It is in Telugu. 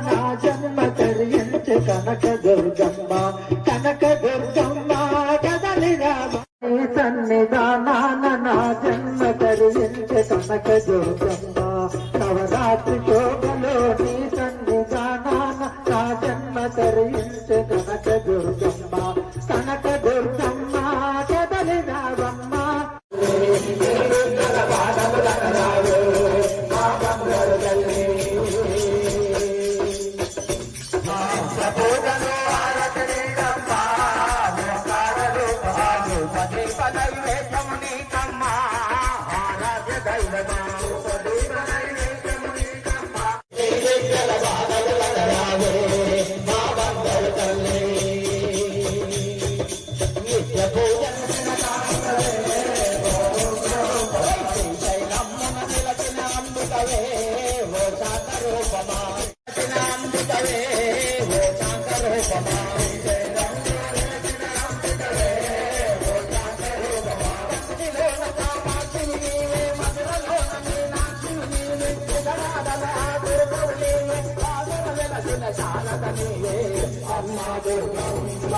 నా జన్మ తరించి కనక దుర్గమ్మ కనక దుర్గమ్మ కదలి రామ నీ సన్నిధానాన నా జన్మ తరించి కనక దుర్గమ్మ నవరాత్రి రూపమే ఓ శాంత రూపమా రచనాంబికవే అమ్మా దుర్గమ్మ